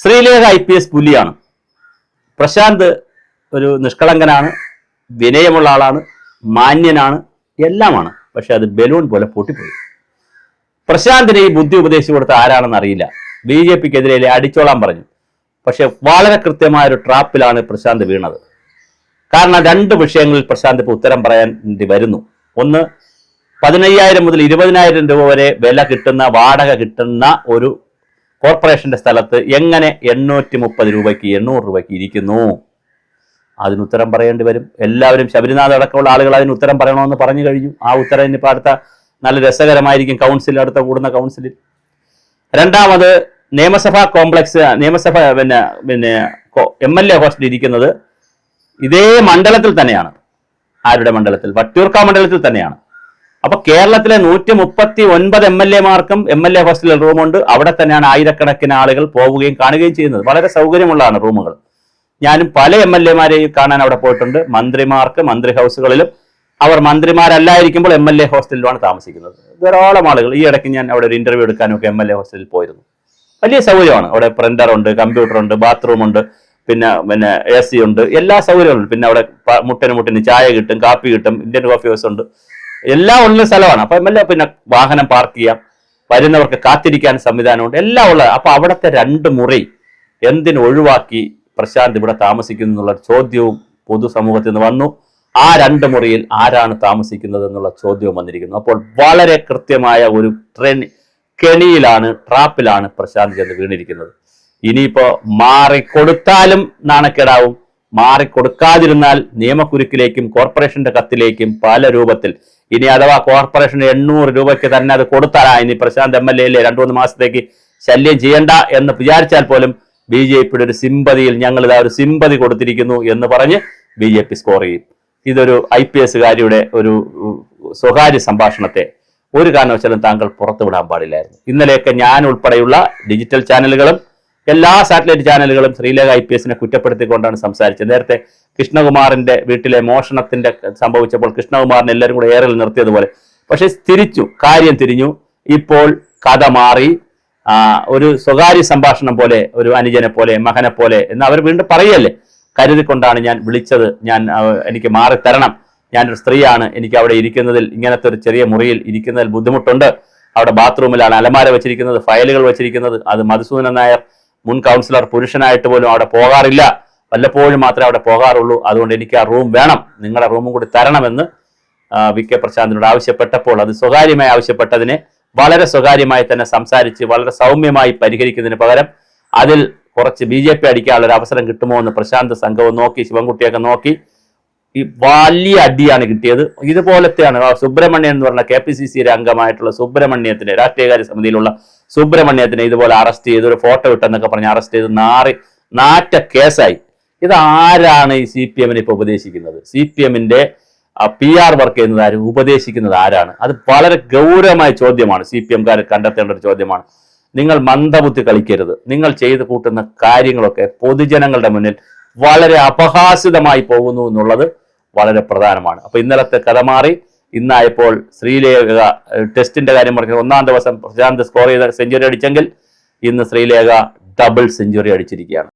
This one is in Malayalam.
ശ്രീലേഖ ഐ പി എസ് പുലിയാണ്. പ്രശാന്ത് ഒരു നിഷ്കളങ്കനാണ് വിനയമുള്ള ആളാണ് മാന്യനാണ് എല്ലാമാണ്. പക്ഷെ അത് ബലൂൺ പോലെ പൊട്ടിപ്പോയി. പ്രശാന്തിനെ ഈ ബുദ്ധി ഉപദേശിച്ചു കൊടുത്ത ആരാണെന്ന് അറിയില്ല. ബി ജെ പിക്കെതിരെ അടിച്ചോളാൻ പറഞ്ഞു. പക്ഷെ വളരെ കൃത്യമായ ഒരു ട്രാപ്പിലാണ് പ്രശാന്ത് വീണത്. കാരണം രണ്ട് വിഷയങ്ങളിൽ പ്രശാന്ത് ഇപ്പോൾ ഉത്തരം പറയാൻ വരുന്നു. ഒന്ന് പതിനയ്യായിരം മുതൽ ഇരുപതിനായിരം രൂപ വരെ വില കിട്ടുന്ന വാടക കിട്ടുന്ന ഒരു കോർപ്പറേഷന്റെ സ്ഥലത്ത് എങ്ങനെ എണ്ണൂറ്റി മുപ്പത് രൂപയ്ക്ക് എണ്ണൂറ് രൂപയ്ക്ക് ഇരിക്കുന്നു? അതിന് ഉത്തരം പറയേണ്ടി വരും. എല്ലാവരും ശബരിനാഥ് അടക്കമുള്ള ആളുകൾ അതിന് ഉത്തരം പറയണമെന്ന് പറഞ്ഞു കഴിഞ്ഞു. ആ ഉത്തരം ഇനിയിപ്പോൾ അടുത്ത നല്ല രസകരമായിരിക്കും കൗൺസിൽ അടുത്ത കൂടുന്ന കൗൺസിലിൽ രണ്ടാമത് നിയമസഭാ കോംപ്ലക്സ് നിയമസഭ പിന്നെ പിന്നെ എം എൽ എ ഹോസ്റ്റൽ ഇരിക്കുന്നത് ഇതേ മണ്ഡലത്തിൽ തന്നെയാണ്. ആരുടെ മണ്ഡലത്തിൽ? വട്ടിയൂർക്ക മണ്ഡലത്തിൽ തന്നെയാണ്. അപ്പൊ കേരളത്തിലെ നൂറ്റി മുപ്പത്തി ഒൻപത് എം എൽ എമാർക്കും എം എൽ എ ഹോസ്റ്റലിൽ റൂമുണ്ട്. അവിടെ തന്നെയാണ് ആയിരക്കണക്കിന് ആളുകൾ പോവുകയും കാണുകയും ചെയ്യുന്നത്. വളരെ സൗകര്യമുള്ളതാണ് റൂമുകൾ. ഞാനും പല എം എൽ എമാരെയും കാണാൻ അവിടെ പോയിട്ടുണ്ട്. മന്ത്രിമാർക്ക് മന്ത്രി ഹൗസുകളിലും. അവർ മന്ത്രിമാരല്ലായിരിക്കുമ്പോൾ എം എൽ എ ഹോസ്റ്റലിലുമാണ് താമസിക്കുന്നത്. ധാരാളം ആളുകൾ. ഈ ഇടയ്ക്ക് ഞാൻ അവിടെ ഒരു ഇന്റർവ്യൂ എടുക്കാനൊക്കെ എം എൽ എ ഹോസ്റ്റലിൽ പോയിരുന്നു. വലിയ സൗകര്യമാണ്. അവിടെ പ്രിന്റർ ഉണ്ട് കമ്പ്യൂട്ടർ ഉണ്ട് ബാത്റൂം ഉണ്ട് പിന്നെ പിന്നെ എ സി ഉണ്ട്. എല്ലാ സൗകര്യങ്ങളും പിന്നെ അവിടെ മുട്ടിന് മുട്ടിന് ചായ കിട്ടും കാപ്പി കിട്ടും ഇന്ത്യൻ കോഫി ഹൗസ് ഉണ്ട്. എല്ലാം ഉള്ള സ്ഥലമാണ്. അപ്പൊ എം എൽ പിന്നെ വാഹനം പാർക്ക് ചെയ്യാം. വരുന്നവർക്ക് കാത്തിരിക്കാൻ സംവിധാനമുണ്ട്. എല്ലാം ഉള്ളത് അപ്പൊ അവിടുത്തെ രണ്ട് മുറി എന്തിനു ഒഴിവാക്കി പ്രശാന്ത് ഇവിടെ താമസിക്കുന്നു എന്നുള്ള ചോദ്യവും പൊതുസമൂഹത്തിൽ നിന്ന് വന്നു. ആ രണ്ട് മുറിയിൽ ആരാണ് താമസിക്കുന്നത് എന്നുള്ള ചോദ്യവും വന്നിരിക്കുന്നു. അപ്പോൾ വളരെ കൃത്യമായ ഒരു ട്രെയിൻ കെണിയിലാണ് ട്രാപ്പിലാണ് പ്രശാന്ത് ചെന്ന് വീണിരിക്കുന്നത്. ഇനിയിപ്പോ മാറിക്കൊടുത്താലും നാണക്കേടാവും. മാറിക്കൊടുക്കാതിരുന്നാൽ നിയമക്കുരുക്കിലേക്കും കോർപ്പറേഷന്റെ കത്തിലേക്കും പല രൂപത്തിൽ ഇനി അഥവാ കോർപ്പറേഷൻ എണ്ണൂറ് രൂപയ്ക്ക് തന്നെ അത് കൊടുത്താലാ ഇനി പ്രശാന്ത് എം എൽ എ രണ്ടു മൂന്ന് മാസത്തേക്ക് ശല്യം ചെയ്യണ്ട എന്ന് വിചാരിച്ചാൽ പോലും ബി ജെ പിയുടെ ഒരു സിമ്പതിയിൽ ഞങ്ങൾ ഇതാ ഒരു സിമ്പതി കൊടുത്തിരിക്കുന്നു എന്ന് പറഞ്ഞ് ബി ജെ പി സ്കോർ ചെയ്യും. ഇതൊരു ഐ പി എസുകാരിയുടെ ഒരു സ്വകാര്യ സംഭാഷണത്തെ ഒരു കാരണവശാലും താങ്കൾ പുറത്തുവിടാൻ പാടില്ലായിരുന്നു. ഇന്നലെയൊക്കെ ഞാൻ ഉൾപ്പെടെയുള്ള ഡിജിറ്റൽ ചാനലുകളും എല്ലാ സാറ്റലൈറ്റ് ചാനലുകളും ശ്രീലേഖ ഐ പി എസിനെ കുറ്റപ്പെടുത്തിക്കൊണ്ടാണ് സംസാരിച്ചത്. നേരത്തെ കൃഷ്ണകുമാറിന്റെ വീട്ടിലെ മോഷണത്തിന്റെ സംഭവിച്ചപ്പോൾ കൃഷ്ണകുമാറിനെ എല്ലാവരും കൂടെ ഏറെ നിർത്തിയതുപോലെ. പക്ഷെ തിരിച്ചു കാര്യം തിരിഞ്ഞു. ഇപ്പോൾ കഥ മാറി. ഒരു സ്വകാര്യ സംഭാഷണം പോലെ ഒരു അനുജനെ പോലെ മകനെ പോലെ എന്ന് അവർ വീണ്ടും പറയല്ലേ? കരുതിക്കൊണ്ടാണ് ഞാൻ വിളിച്ചത്. ഞാൻ എനിക്ക് മാറി തരണം. ഞാനൊരു സ്ത്രീയാണ്. എനിക്ക് അവിടെ ഇരിക്കുന്നതിൽ ഇങ്ങനത്തെ ഒരു ചെറിയ മുറിയിൽ ഇരിക്കുന്നതിൽ ബുദ്ധിമുട്ടുണ്ട്. അവിടെ ബാത്റൂമിലാണ് അലമാര വെച്ചിരിക്കുന്നത് ഫയലുകൾ വെച്ചിരിക്കുന്നത്. അത് മധുസൂദനൻ നായർ മുൻ കൗൺസിലർ പുരുഷനായിട്ട് പോലും അവിടെ പോകാറില്ല. വല്ലപ്പോഴും മാത്രമേ അവിടെ പോകാറുള്ളൂ. അതുകൊണ്ട് എനിക്ക് ആ റൂം വേണം. നിങ്ങളുടെ റൂമും കൂടി തരണമെന്ന് വി. കെ. പ്രശാന്തിനോട് ആവശ്യപ്പെട്ടപ്പോൾ അത് സ്വകാര്യമായി ആവശ്യപ്പെട്ടതിനെ വളരെ സ്വകാര്യമായി തന്നെ സംസാരിച്ച് വളരെ സൗമ്യമായി പരിഹരിക്കുന്നതിന് പകരം അതിൽ കുറച്ച് ബി ജെ പി അടിക്കാനുള്ള ഒരു അവസരം കിട്ടുമോ എന്ന് പ്രശാന്ത് സംഘവും നോക്കി ശിവൻകുട്ടിയൊക്കെ നോക്കി ഈ വലിയ അടിയാണ് കിട്ടിയത്. ഇതുപോലത്തെയാണ് സുബ്രഹ്മണ്യൻ എന്ന് പറഞ്ഞ കെ പി സി സിയുടെ അംഗമായിട്ടുള്ള സുബ്രഹ്മണ്യത്തിന്റെ രാഷ്ട്രീയകാര്യ സമിതിയിലുള്ള സുബ്രഹ്മണ്യത്തിനെ ഇതുപോലെ അറസ്റ്റ് ചെയ്ത് ഒരു ഫോട്ടോ ഇട്ടെന്നൊക്കെ പറഞ്ഞ് അറസ്റ്റ് ചെയ്ത് നാറി നാറ്റ കേസായി. ഇത് ആരാണ് ഈ സി പി എമ്മിനെ ഇപ്പൊ ഉപദേശിക്കുന്നത്? സി പി എമ്മിന്റെ പി ആർ വർക്ക് ചെയ്യുന്നത് ആര്? ഉപദേശിക്കുന്നത് ആരാണ്? അത് വളരെ ഗൗരവമായ ചോദ്യമാണ്. സി പി എംകാർ കണ്ടെത്തേണ്ട ഒരു ചോദ്യമാണ്. നിങ്ങൾ മന്ദബുദ്ധി കളിക്കരുത്. നിങ്ങൾ ചെയ്ത് കൂട്ടുന്ന കാര്യങ്ങളൊക്കെ പൊതുജനങ്ങളുടെ മുന്നിൽ വളരെ അപഹാസിതമായി പോകുന്നു എന്നുള്ളത് വളരെ പ്രധാനമാണ്. അപ്പൊ ഇന്നലത്തെ കഥ മാറി. ഇന്നായപ്പോൾ ശ്രീലേഖ ടെസ്റ്റിന്റെ കാര്യം പറഞ്ഞത് ഒന്നാം ദിവസം പ്രശാന്ത് സ്കോർ ചെയ്ത സെഞ്ചുറി അടിച്ചെങ്കിൽ ഇന്ന് ശ്രീലേഖ ഡബിൾ സെഞ്ചുറി അടിച്ചിരിക്കുകയാണ്.